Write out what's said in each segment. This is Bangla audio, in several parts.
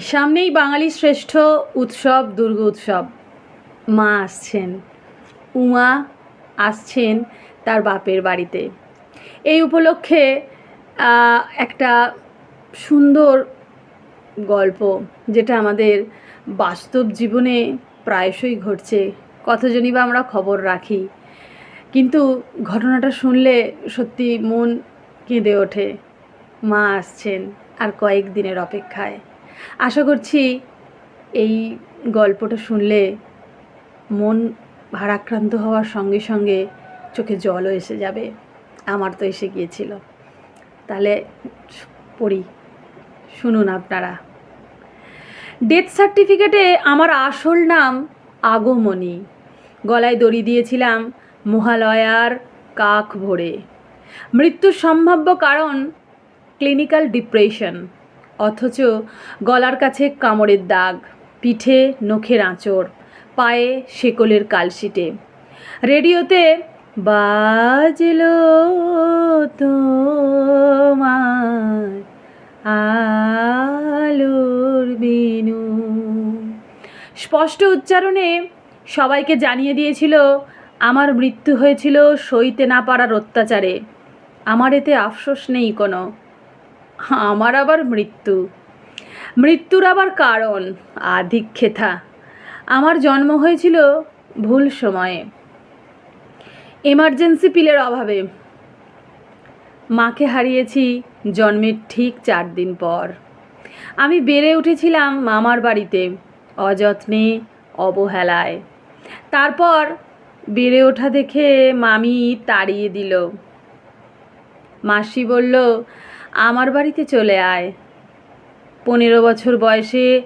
সামনেই বাঙালি শ্রেষ্ঠ উৎসব, দুর্গা উৎসব। মা আসছেন। উমা আসছেন তার বাপের বাড়িতে। এই উপলক্ষে একটা সুন্দর গল্প, যেটা আমাদের বাস্তব জীবনে প্রায়শই ঘটছে। কতজনই বা আমরা খবর রাখি। কিন্তু ঘটনাটা শুনলে সত্যি মন কেঁদে ওঠে। মা আসছেন আর কয়েক দিনের অপেক্ষায়। আশা করছি এই গল্পটা শুনলে মন ভারাক্রান্ত হওয়ার সঙ্গে সঙ্গে চোখে জলও এসে যাবে। আমার তো এসে গিয়েছিল। তাহলে পড়ি। শুনুন আপনারা। ডেথ সার্টিফিকেটে আমার আসল নাম আগমনী। গলায় দড়ি দিয়েছিলাম মহালয়ার কাক ভরে। মৃত্যুর সম্ভাব্য কারণ ক্লিনিক্যাল ডিপ্রেশন। অথচ গলার কাছে কামড়ের দাগ, পিঠে নখের আঁচড়, পায়ে শেকলের কালশিটে। রেডিওতে বাজলো তোমার আলোর বিনু। স্পষ্ট উচ্চারণে সবাইকে জানিয়ে দিয়েছিল, আমার মৃত্যু হয়েছিল সইতে না পারার অত্যাচারে। আমার এতে আফসোস নেই কোনো। আমার আবার মৃত্যু। মৃত্যুর আবার কারণ আধিক্ষেতা আমার জন্ম হয়েছিল ভুল সময়ে। এমার্জেন্সি পিলের অভাবে। মাকে হারিয়েছি জন্মের ঠিক চার দিন পর। আমি বেড়ে উঠেছিলাম মামার বাড়িতে, অযত্নে, অবহেলায়। তারপর বেড়ে ওঠা দেখে মামি তাড়িয়ে দিল। মাসি বলল আমার বাড়িতে চলে আয়। পনেরো বছর বয়সে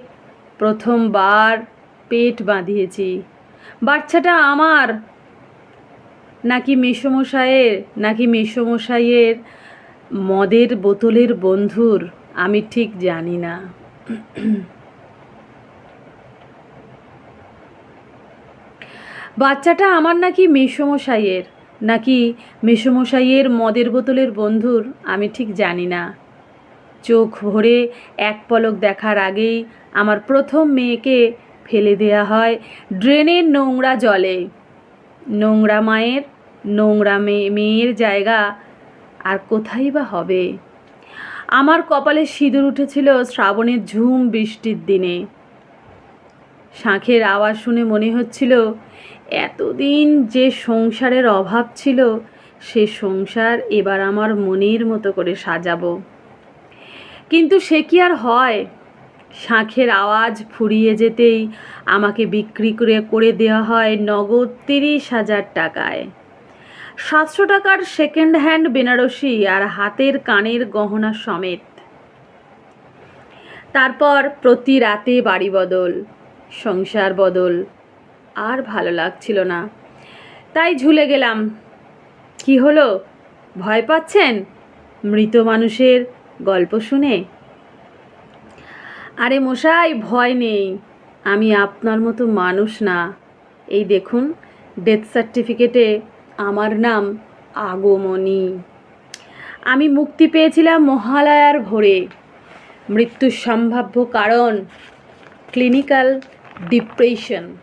প্রথমবার পেট বাঁধিয়েছি। বাচ্চাটা আমার। নাকি মেসমশাইয়ের নাকি মেসমশাইয়ের মদের বোতলের বন্ধুর? আমি ঠিক জানি না। বাচ্চাটা আমার নাকি মেসমশাইয়ের? নাকি মেসমশাইয়ের মদের বোতলের বন্ধুর আমি ঠিক জানি না। চোখ ভরে এক পলক দেখার আগেই আমার প্রথম মেয়েকে ফেলে দেয়া হয় ড্রেনের নোংরা জলে। নোংরা মায়ের, নোংরা মেয়ে মেয়ের জায়গা আর কোথায় বা হবে? আমার কপালে সিঁদুর উঠেছিল শ্রাবণের ঝুম বৃষ্টির দিনে। শাঁখের আওয়াজ শুনে মনে হচ্ছিল এতদিন যে সংসারের অভাব ছিল, সে সংসার এবার আমার মনের মতো করে সাজাবো। কিন্তু সে কি আর হয়? শাঁখের আওয়াজ ফুরিয়ে যেতেই আমাকে বিক্রি করে করে দেওয়া হয় নগদ তিরিশ হাজার টাকায়। সাতশো টাকার সেকেন্ড হ্যান্ড বেনারসি আর হাতের কানের গহনা সমেত। তারপর প্রতি রাতে বাড়ি বদল, সংসার বদল আর ভালো লাগছিল না। তাই ঝুলে গেলাম। কি হলো? ভয় পাচ্ছেন? মৃত মানুষের গল্প শুনে? আরে মশাই, ভয় নেই। আমি আপনার মতো মানুষ না। এই দেখুন ডেথ সার্টিফিকেটে আমার নাম আগমনী। আমি মুক্তি পেয়েছিলাম মহালয়ার ভোরে। মৃত্যুর সম্ভাব্য কারণ ক্লিনিক্যাল ডিপ্রেশন